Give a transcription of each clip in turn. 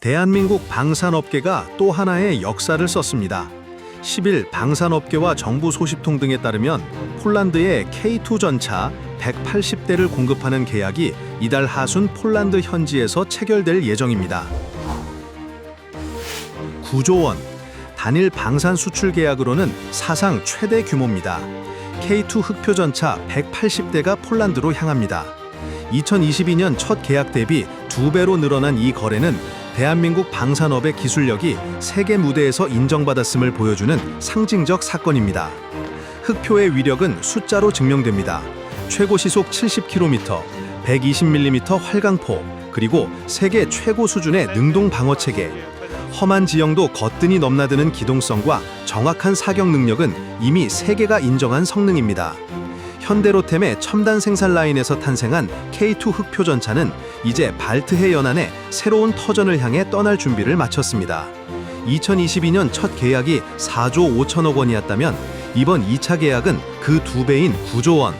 대한민국 방산업계가 또 하나의 역사를 썼습니다. 10일 방산업계와 정부 소식통 등에 따르면 폴란드의 K2 전차 180대를 공급하는 계약이 이달 하순 폴란드 현지에서 체결될 예정입니다. 9조 원, 단일 방산 수출 계약으로는 사상 최대 규모입니다. K2 흑표 전차 180대가 폴란드로 향합니다. 2022년 첫 계약 대비 두 배로 늘어난 이 거래는 대한민국 방산업의 기술력이 세계 무대에서 인정받았음을 보여주는 상징적 사건입니다. 흑표의 위력은 숫자로 증명됩니다. 최고 시속 70km, 120mm 활강포, 그리고 세계 최고 수준의 능동 방어 체계. 험한 지형도 거뜬히 넘나드는 기동성과 정확한 사격 능력은 이미 세계가 인정한 성능입니다. 현대로템의 첨단 생산 라인에서 탄생한 K2 흑표 전차는 이제 발트해 연안의 새로운 터전을 향해 떠날 준비를 마쳤습니다. 2022년 첫 계약이 4조 5천억 원이었다면 이번 2차 계약은 그 두 배인 9조 원.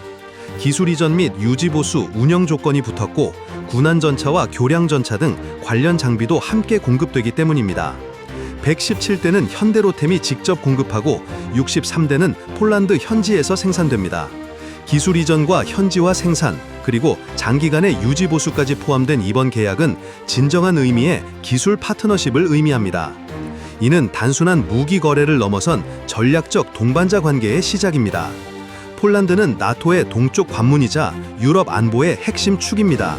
기술 이전 및 유지 보수 운영 조건이 붙었고 군안 전차와 교량 전차 등 관련 장비도 함께 공급되기 때문입니다. 117대는 현대로템이 직접 공급하고 63대는 폴란드 현지에서 생산됩니다. 기술 이전과 현지화 생산, 그리고 장기간의 유지 보수까지 포함된 이번 계약은 진정한 의미의 기술 파트너십을 의미합니다. 이는 단순한 무기 거래를 넘어선 전략적 동반자 관계의 시작입니다. 폴란드는 나토의 동쪽 관문이자 유럽 안보의 핵심 축입니다.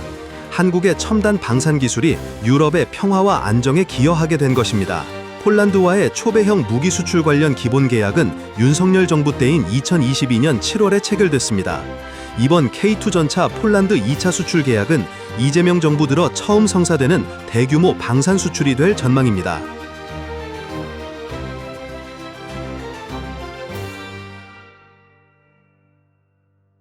한국의 첨단 방산 기술이 유럽의 평화와 안정에 기여하게 된 것입니다. 폴란드와의 초배형 무기 수출 관련 기본 계약은 윤석열 정부 때인 2022년 7월에 체결됐습니다. 이번 K2 전차 폴란드 2차 수출 계약은 이재명 정부 들어 처음 성사되는 대규모 방산 수출이 될 전망입니다.